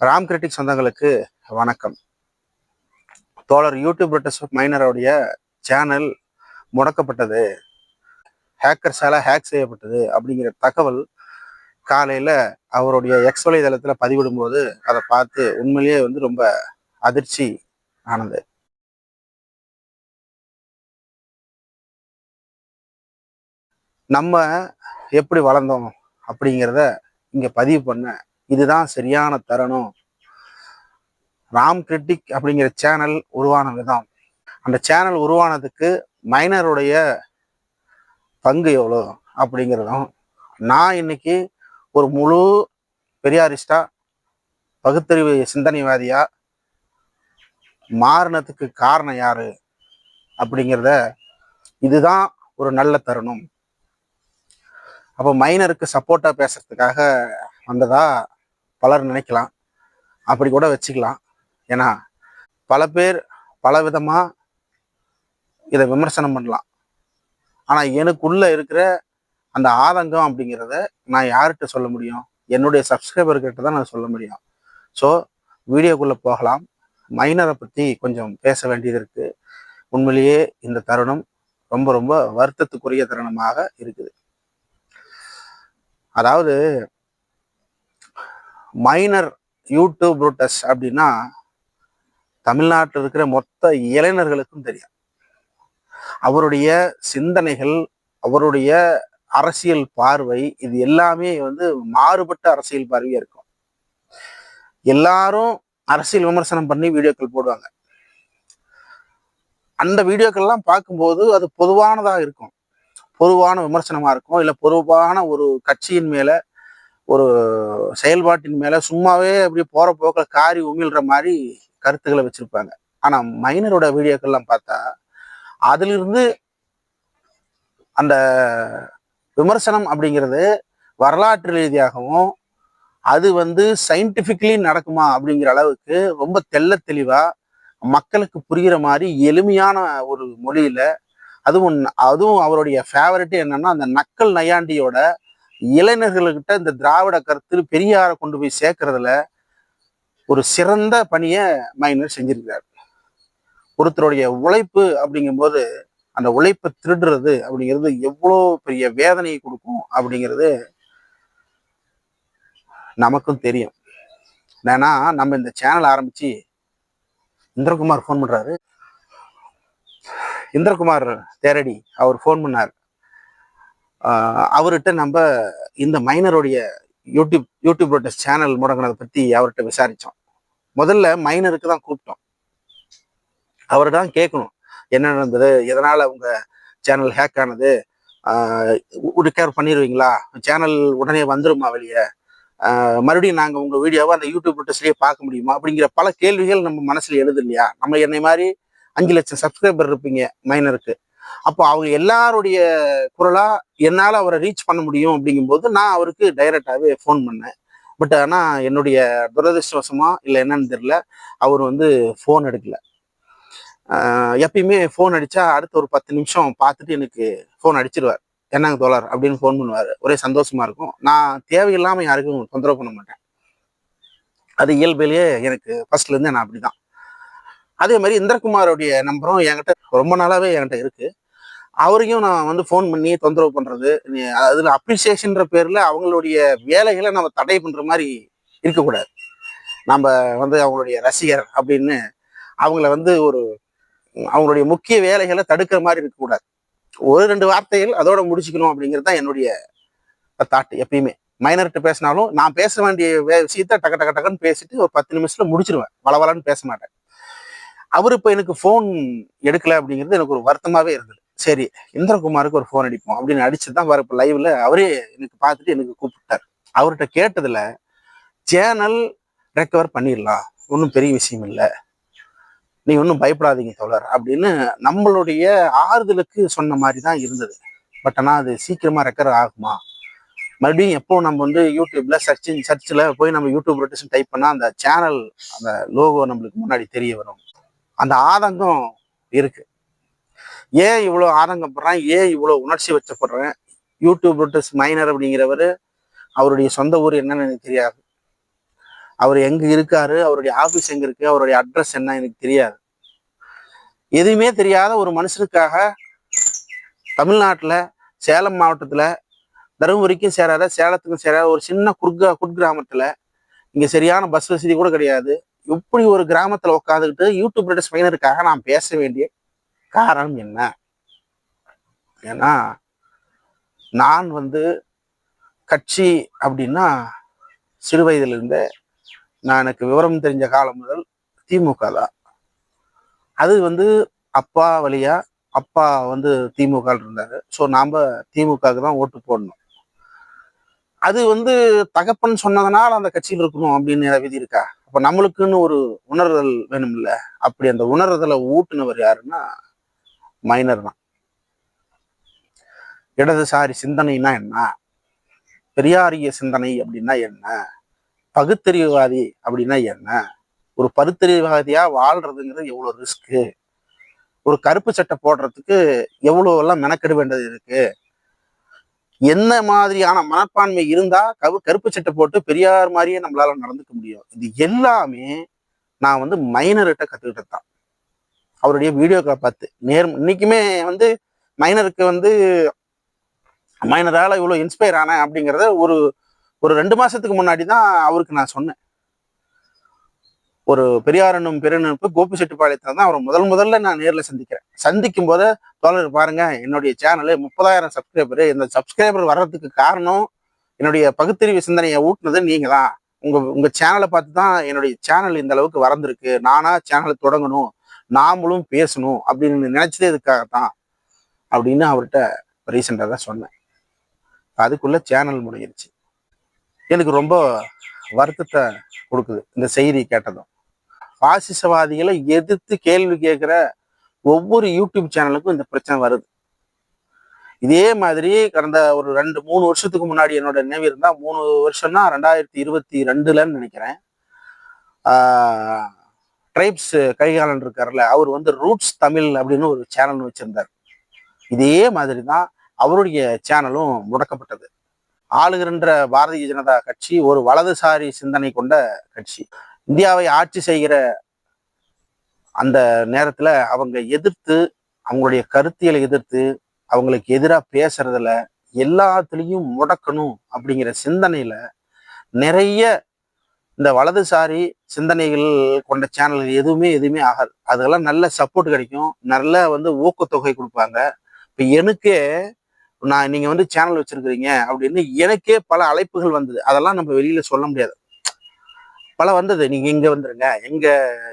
Ram critic சொந்தங்களுக்கு வணக்கம். தோழர் யூடியூப் பிரிட்டஸ் மைனருடைய சேனல் முடக்கப்பட்டது. ஹேக்கர்ஸால் ஹேக் செய்யப்பட்டது அப்படிங்கிற தகவல் காலையில் அவருடைய எக்ஸ் வலைதளத்தில் பதிவிடும்போது அதை பார்த்து உண்மையிலேயே வந்து ரொம்ப அதிர்ச்சி ஆனது. நம்ம எப்படி வளர்ந்தோம் அப்படிங்கிறத இங்கே பதிவு பண்ண இதுதான் சரியான தருணம். ராம் கிரிட்டிக் அப்படிங்கிற சேனல் உருவான விதம் அந்த சேனல் உருவானதுக்கு மைனருடைய பங்கு எவ்வளோ அப்படிங்கிறதும் நான் இன்னைக்கு ஒரு முழு பெரியாரிஸ்டா பகுத்தறிவு சிந்தனைவாதியா மாறினதுக்கு காரணம் யாரு அப்படிங்கிறத இதுதான் ஒரு நல்ல தருணம். அப்போ மைனருக்கு சப்போர்ட்டாக பேசுறதுக்காக வந்ததா பலர் நினைக்கலாம். அப்படி கூட வச்சுக்கலாம். ஏன்னா பல பேர் பல விதமாக இதை விமர்சனம் பண்ணலாம். ஆனால் எனக்குள்ளே இருக்கிற அந்த ஆதங்கம் அப்படிங்கிறத நான் யார்கிட்ட சொல்ல முடியும்? என்னுடைய சப்ஸ்கிரைபர்கிட்ட தான் நான் சொல்ல முடியும். ஸோ வீடியோக்குள்ளே போகலாம். மைனரை பற்றி கொஞ்சம் பேச வேண்டியது இருக்குது உண்மையிலேயே இந்த தருணம் ரொம்ப ரொம்ப வருத்தத்துக்குரிய தருணமாக இருக்குது. அதாவது மைனர் யூடியூப் ரூட்டஸ் அப்படின்னா தமிழ்நாட்டில் இருக்கிற மொத்த இளைஞர்களுக்கும் தெரியும். அவருடைய சிந்தனைகள் அவருடைய அரசியல் பார்வை இது எல்லாமே வந்து மாறுபட்ட அரசியல் பார்வையாக இருக்கும். எல்லாரும் அரசியல் விமர்சனம் பண்ணி வீடியோக்கள் போடுவாங்க. அந்த வீடியோக்கள்லாம் பார்க்கும்போது அது பொதுவானதாக இருக்கும். பொதுவான விமர்சனமாக இருக்கும் இல்லை பொதுவான ஒரு கட்சியின் மேலே ஒரு செயல்பாட்டின் மேலே சும்மாவே அப்படியே போகிற போக்கில் காரி உமிழ்கிற மாதிரி கருத்துக்களை வச்சுருப்பாங்க. ஆனால் மைனரோட வீடியோக்கள்லாம் பார்த்தா அதிலிருந்து அந்த விமர்சனம் அப்படிங்கிறது வரலாற்று ரீதியாகவும் அது வந்து சயின்டிஃபிக்லி நடக்குமா அப்படிங்கிற அளவுக்கு ரொம்ப தெள்ள தெளிவாக மக்களுக்கு புரிகிற மாதிரி எளிமையான ஒரு மொழியில் அதுவும் அதுவும் அவருடைய ஃபேவரட் என்னென்னா அந்த நக்கல் நையாண்டியோட இளைஞர்கள்கிட்ட இந்த திராவிட கருத்து பெரியாரை கொண்டு போய் சேர்க்கறதுல ஒரு சிறந்த பணியை மைனர் செஞ்சிருக்கிறார். ஒருத்தருடைய உழைப்பு அப்படிங்கும்போது அந்த உழைப்பை திருடுறது அப்படிங்கிறது எவ்வளோ பெரிய வேதனையை கொடுக்கும் அப்படிங்கிறது நமக்கும் தெரியும். ஏன்னா நம்ம இந்த சேனல் ஆரம்பிச்சு இந்திரகுமார் ஃபோன் பண்ணுறாரு இந்திரகுமார் தேரடி அவர் ஃபோன் பண்ணார். அவர்கிட்ட நம்ம இந்த மைனருடைய யூடியூப் யூடியூப் சேனல் முடங்கினதை பத்தி அவர்கிட்ட விசாரிச்சோம். முதல்ல மைனருக்கு தான் கூப்பிட்டோம். அவர்கிட்ட தான் கேட்கணும் என்ன நடந்தது எதனால உங்க சேனல் ஹேக் ஆனது? ரிக்கேர் பண்ணிடுவீங்களா சேனல் உடனே வந்துருமா வெளியே? மறுபடியும் நாங்கள் உங்கள் வீடியோவை அந்த யூடியூப் ப்ரொட்டஸ்லேயே பார்க்க முடியுமா? அப்படிங்கிற பல கேள்விகள் நம்ம மனசில் எழுது இல்லையா? நம்ம என்னை மாதிரி அஞ்சு லட்சம் சப்ஸ்கிரைபர் இருப்பீங்க மைனருக்கு. அப்போ அவங்க எல்லாருடைய குரலா என்னால் அவரை ரீச் பண்ண முடியும் அப்படிங்கும்போது நான் அவருக்கு டைரக்டாகவே ஃபோன் பண்ணேன். பட் ஆனால் என்னுடைய துரதிருஷ்டவசமா இல்லை என்னன்னு தெரியல அவர் வந்து ஃபோன் எடுக்கல. எப்பயுமே ஃபோன் அடித்தா அடுத்த ஒரு பத்து நிமிஷம் பார்த்துட்டு எனக்கு ஃபோன் அடிச்சிருவார். என்னங்க தோழர்? அப்படின்னு ஃபோன் பண்ணுவார். ஒரே சந்தோஷமா இருக்கும். நான் தேவையில்லாமல் யாருக்கும் தொந்தரவு பண்ண மாட்டேன். அது இயல்பிலேயே எனக்கு ஃபர்ஸ்ட்லேருந்து நான் அப்படி தான் அதே மாதிரி இந்திரகுமாரோடைய நம்பரும் என்கிட்ட ரொம்ப நாளாவே என்கிட்ட இருக்கு. அவரையும் நான் வந்து ஃபோன் பண்ணி தொந்தரவு பண்றது நீ- அதில் அப்ரிசியேஷன்ற பேர்ல அவங்களுடைய வேலைகளை நம்ம தடை பண்ற மாதிரி இருக்கக்கூடாது. நம்ம வந்து அவங்களுடைய ரசிகர் அப்படின்னு அவங்கள வந்து ஒரு அவங்களுடைய முக்கிய வேலைகளை தடுக்கிற மாதிரி இருக்கக்கூடாது. ஒரு ரெண்டு வார்த்தைகள் அதோட முடிச்சுக்கணும் அப்படிங்கிறது தான் என்னுடைய தாட் எப்பயுமே. மைனர்கிட்ட பேசினாலும் நான் பேச வேண்டிய வே- விஷயத்த டக்கு டக்கு டக்குன்னு பேசிட்டு ஒரு பத்து நிமிஷத்துல முடிச்சிருவேன். வளவலன்னு பேச மாட்டேன். அவர் இப்போ எனக்கு ஃபோன் எடுக்கல அப்படிங்கிறது எனக்கு ஒரு வருத்தமாகவே இருந்தது. சரி இந்திரகுமாருக்கு ஒரு ஃபோன் அடிப்போம் அப்படின்னு அடிச்சு தான் வர இப்போ லைவ்ல அவரே எனக்கு பார்த்துட்டு எனக்கு கூப்பிட்டார். அவர்கிட்ட கேட்டதுல சேனல் ரெக்கவர் பண்ணிடலாம். ஒன்றும் பெரிய விஷயம் இல்லை. நீ ஒன்றும் பயப்படாதீங்க தோழர். அப்படின்னு நம்மளுடைய ஆறுதலுக்கு சொன்ன மாதிரி தான் இருந்தது. பட் ஆனால் அது சீக்கிரமாக ரெக்கவர் ஆகுமா? மறுபடியும் எப்போ நம்ம வந்து யூடியூப்ல சர்ச் சர்ச்சில் போய் நம்ம யூடியூப் ரொட்டேஷன் டைப் பண்ணால் அந்த சேனல் அந்த லோகோ நம்மளுக்கு முன்னாடி தெரிய வரும்? அந்த ஆதங்கம் இருக்கு. ஏன் இவ்வளோ ஆதங்கப்படுறேன் ஏன் இவ்வளோ உணர்ச்சி வச்சப்படுறேன் யூடியூப் ரொட்டஸ் மைனர் அப்படிங்கிறவர் அவருடைய சொந்த ஊர் என்னன்னு எனக்கு தெரியாது. அவர் எங்கே இருக்காரு? அவருடைய ஆஃபீஸ் எங்கே இருக்கு? அவருடைய அட்ரஸ் என்ன எனக்கு தெரியாது. எதுவுமே தெரியாத ஒரு மனுஷனுக்காக தமிழ்நாட்டில் சேலம் மாவட்டத்தில் தருமபுரிக்கும் சேராத சேலத்துக்கும் சேராத ஒரு சின்ன குர்கா குட்கிராமத்தில் இங்கே சரியான பஸ் வசதி கூட கிடையாது. இப்படி ஒரு கிராமத்துல உட்காந்துக்கிட்டு யூடியூப் ரெடஸ் பையனருக்காக நான் பேச வேண்டிய காரணம் என்ன? ஏன்னா நான் வந்து கட்சி அப்படின்னா சிறு வயதிலிருந்தே நான் எனக்கு விவரம் தெரிஞ்ச காலம் முதல் திமுக தான். அது வந்து அப்பா வழியா அப்பா வந்து திமுக இருந்தாரு. ஸோ நாம திமுகவுக்கு தான் ஓட்டு போடணும். அது வந்து தகப்பன் சொன்னதுனால அந்த கட்சியில் இருக்கணும் அப்படின்னு விதி இருக்கா? அப்ப நம்மளுக்குன்னு ஒரு உணர்தல் வேணும்ல. அப்படி அந்த உணர்தலை ஊட்டுனவர் யாருன்னா மைனர் தான். இடதுசாரி சிந்தனைனா என்ன? பெரியாரிய சிந்தனை அப்படின்னா என்ன? பகுத்தறிவுவாதி அப்படின்னா என்ன? ஒரு பருத்தறிவுவாதியா வாழ்றதுங்கிறது எவ்வளவு ரிஸ்க்கு ஒரு கருப்பு சட்டை போடுறதுக்கு எவ்வளவு எல்லாம் மெனக்கெட வேண்டியது இருக்கு? என்ன மாதிரியான மனப்பான்மை இருந்தா கவு கருப்பு சட்டை போட்டு பெரியார் மாதிரியே நம்மளால நடந்துக்க முடியும். இது எல்லாமே நான் வந்து மைனர்கிட்ட கத்துக்கிட்டது தான். அவருடைய வீடியோக்களை பார்த்து. நேர் இன்னைக்குமே வந்து மைனருக்கு வந்து மைனரால இவ்வளவு இன்ஸ்பயர் ஆனேன் அப்படிங்கிறத ஒரு ஒரு ரெண்டு மாசத்துக்கு முன்னாடி தான் அவருக்கு நான் சொன்னேன். ஒரு பெரியாரனும் பெருநட்பு கோபி செட்டிப்பாளையத்தில் தான் அவரை முதல் முதல்ல நான் நேரில் சந்திக்கிறேன். சந்திக்கும் போது தோழர் பாருங்க என்னுடைய சேனலு முப்பதாயிரம் சப்ஸ்கிரைபர் இந்த சப்ஸ்கிரைபர் வர்றதுக்கு காரணம் என்னுடைய பகுத்தறிவு சிந்தனையை ஊட்டினது நீங்க தான். உங்க உங்க சேனலை பார்த்து தான் என்னுடைய சேனல் இந்த அளவுக்கு வளர்ந்துருக்கு. நானா சேனலை தொடங்கணும் நாமளும் பேசணும் அப்படின்னு நினைச்சதே இதுக்காகத்தான் அப்படின்னு அவர்கிட்ட ரீசெண்டாக தான் சொன்னேன். அதுக்குள்ள சேனல் முடிஞ்சிருச்சு. எனக்கு ரொம்ப வருத்தத்தை கொடுக்குது இந்த செய்தி கேட்டதும். பாசிசவாதிகளை எதிர்த்து கேள்வி கேட்கிற ஒவ்வொரு யூடியூப் சேனலுக்கும் இந்த பிரச்சனை வருது. இதே மாதிரி கடந்த ஒரு ரெண்டு மூணு வருஷத்துக்கு முன்னாடி என்னோட நினைவு இருந்தா மூணு வருஷம்னா ரெண்டாயிரத்தி இருபத்தி ரெண்டுலன்னு நினைக்கிறேன். ட்ரைப்ஸ் கைகாலன் இருக்கார்ல அவர் வந்து ரூட்ஸ் தமிழ் அப்படின்னு ஒரு சேனல் வச்சிருந்தார். இதே மாதிரி தான் அவருடைய சேனலும் முடக்கப்பட்டது. ஆளுகின்ற பாரதிய ஜனதா கட்சி ஒரு வலதுசாரி சிந்தனை கொண்ட கட்சி. இந்தியாவை ஆட்சி செய்கிற அந்த நேரத்துல அவங்க எதிர்த்து அவங்களுடைய கருத்தியலை எதிர்த்து அவங்களுக்கு எதிராக பேசுறதுல எல்லாத்துலேயும் முடக்கணும் அப்படிங்கிற சிந்தனையில நிறைய இந்த வலதுசாரி சிந்தனைகள் கொண்ட சேனல்கள் எதுவுமே எதுவுமே ஆகாது. அதெல்லாம் நல்ல சப்போர்ட் கிடைக்கும். நல்ல வந்து ஊக்கத்தொகை கொடுப்பாங்க. இப்போ எனக்கே நான் நீங்க வந்து சேனல் வச்சிருக்கிறீங்க அப்படின்னு எனக்கே பல அழைப்புகள் வந்தது. அதெல்லாம் நம்ம வெளியில சொல்ல முடியாது. பல வந்தது. நீங்க இங்க வந்துருங்க எங்க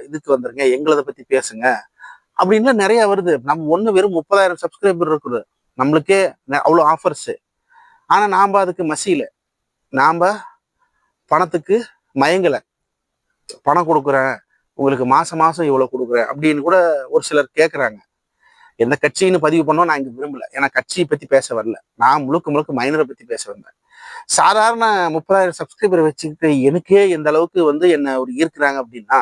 இதுக்கு வந்துருங்க எங்களதை பத்தி பேசுங்க. அப்படின்னு நிறைய வருது. நம்ம ஒண்ணு வெறும் முப்பதாயிரம் சப்ஸ்கிரைபர் இருக்குது. நம்மளுக்கே அவ்வளோ ஆஃபர்ஸ் ஆனா நாம அதுக்கு மசியல. நாம பணத்துக்கு மயங்கலை. பணம் கொடுக்குறேன் உங்களுக்கு மாசம் மாசம் இவ்வளவு கொடுக்குறேன் அப்படின்னு கூட ஒரு சிலர் கேட்குறாங்க எந்த கட்சின்னு பதிவு பண்ணோம் நான் இங்க விரும்பல. ஏன்னா கட்சியை பத்தி பேச வரல. நான் முழுக்க முழுக்க மைனரை பத்தி பேச வந்தேன். சாதாரண முப்பதாயிரம் சப்ஸ்கிரைபர் வச்சுக்கிட்டு எனக்கே எந்த அளவுக்கு வந்து என்ன ஒரு ஈர்க்கிறாங்க அப்படின்னா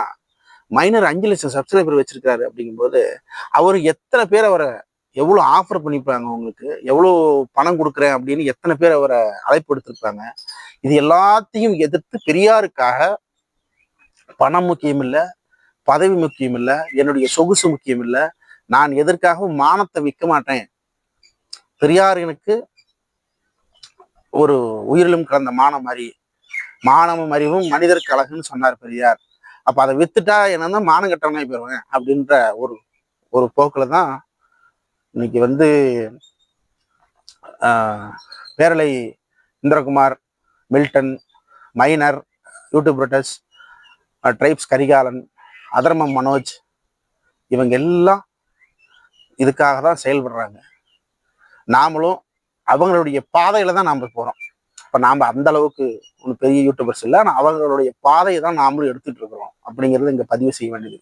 மைனர் அஞ்சு லட்சம் சப்ஸ்கிரைபர் வச்சிருக்காரு அப்படிங்கும்போது அவர் எத்தனை பேர் அவரை எவ்வளோ ஆஃபர் பண்ணிப்பாங்க உங்களுக்கு? எவ்வளோ பணம் கொடுக்குறேன் அப்படின்னு எத்தனை பேர் அவரை அழைப்பு எடுத்திருப்பாங்க இது எல்லாத்தையும் எதிர்த்து பெரியாருக்காக பணம் முக்கியம் இல்லை பதவி முக்கியம் இல்லை என்னுடைய சொகுசு முக்கியம் இல்லை நான் எதற்காகவும் மானத்தை விற்க மாட்டேன். பெரியார் எனக்கு ஒரு உயிரிலும் கலந்த மானம் அறி மானமும் அறிவும் மனிதருக்கு அழகுன்னு சொன்னார் பெரியார். அப்போ அதை வித்துட்டா என்னன்னா மானம் கட்டவனாய் போயிடுவேன் அப்படின்ற ஒரு ஒரு போக்கில் தான் இன்னைக்கு வந்து பேரலை இந்திரகுமார் மில்டன் மைனர் யூடியூப் ரொட்டஸ் ட்ரைப்ஸ் கரிகாலன் அதர்மம் மனோஜ் இவங்க எல்லாம் இதுக்காக தான் செயல்படுறாங்க. நாமளும் அவங்களுடைய பாதையில தான் நாம போறோம். இப்போ நாம் அந்த அளவுக்கு ஒன்றும் பெரிய யூடியூபர்ஸ் இல்லை. ஆனால் அவங்களுடைய பாதையை தான் நாமளும் எடுத்துகிட்டு இருக்கிறோம் அப்படிங்கிறது இங்கே பதிவு செய்ய வேண்டியது.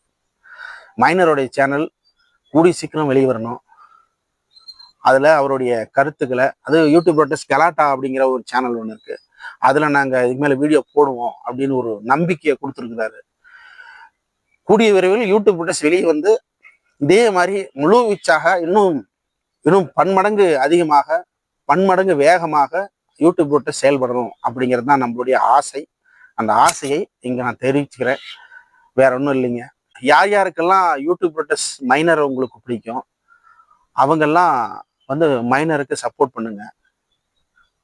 மைனருடைய சேனல் கூடி சீக்கிரம் வெளியே வரணும். அதில் அவருடைய கருத்துக்களை அது யூடியூப் ரோட்டஸ் கலாட்டா அப்படிங்கிற ஒரு சேனல் ஒன்று இருக்குது அதில் நாங்கள் இதுக்கு மேலே வீடியோ போடுவோம் அப்படின்னு ஒரு நம்பிக்கையை கொடுத்துருக்குறாரு. கூடிய விரைவில் யூடியூப் ரோட்டஸ் வெளியே வந்து இதே மாதிரி முழு வீச்சாக இன்னும் இன்னும் பன்மடங்கு அதிகமாக பன்மடங்கு வேகமாக யூடியூப் போட்டு செயல்படணும் அப்படிங்கிறது தான் நம்மளுடைய ஆசை. அந்த ஆசையை இங்கே நான் தெரிவிச்சுக்கிறேன். வேற ஒன்றும் இல்லைங்க. யார் யாருக்கெல்லாம் யூடியூப் ப்ரோட்டஸ் மைனர் உங்களுக்கு பிடிக்கும் அவங்கெல்லாம் வந்து மைனருக்கு சப்போர்ட் பண்ணுங்க.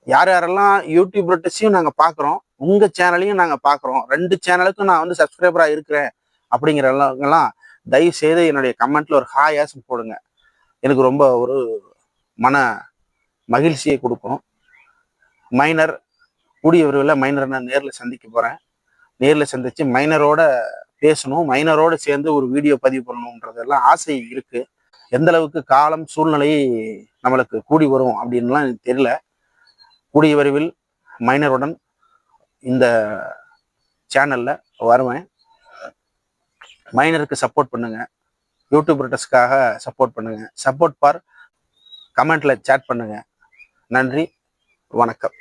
யார் யாரெல்லாம் யூடியூப் ப்ரோட்டஸையும் நாங்கள் பார்க்குறோம் உங்கள் சேனலையும் நாங்கள் பார்க்குறோம் ரெண்டு சேனலுக்கும் நான் வந்து சப்ஸ்கிரைபராக இருக்கிறேன் அப்படிங்கிறவங்கெல்லாம் தயவு செய்து என்னுடைய கமெண்ட்ல ஒரு ஹாயாசம் போடுங்க. எனக்கு ரொம்ப ஒரு மன மகிழ்ச்சியை கொடுக்கும் மைனர் கூடிய விரைவில் மைனரை நான் நேரில் சந்திக்க போகிறேன் நேரில் சந்தித்து மைனரோட பேசணும். மைனரோட சேர்ந்து ஒரு வீடியோ பதிவு பண்ணணுன்றதெல்லாம் ஆசை இருக்குது எந்த அளவுக்கு காலம் சூழ்நிலை நம்மளுக்கு கூடி வரும் அப்படின்லாம் எனக்கு தெரியல. கூடிய விரைவில் மைனருடன் இந்த சேனலில் வருவேன். மைனருக்கு சப்போர்ட் பண்ணுங்கள் யூடியூப் ரிட்டர்ஸ்க்காக சப்போர்ட் பண்ணுங்கள் சப்போர்ட் பார் கமெண்ட்டில் சேட் பண்ணுங்கள் நன்றி வணக்கம்.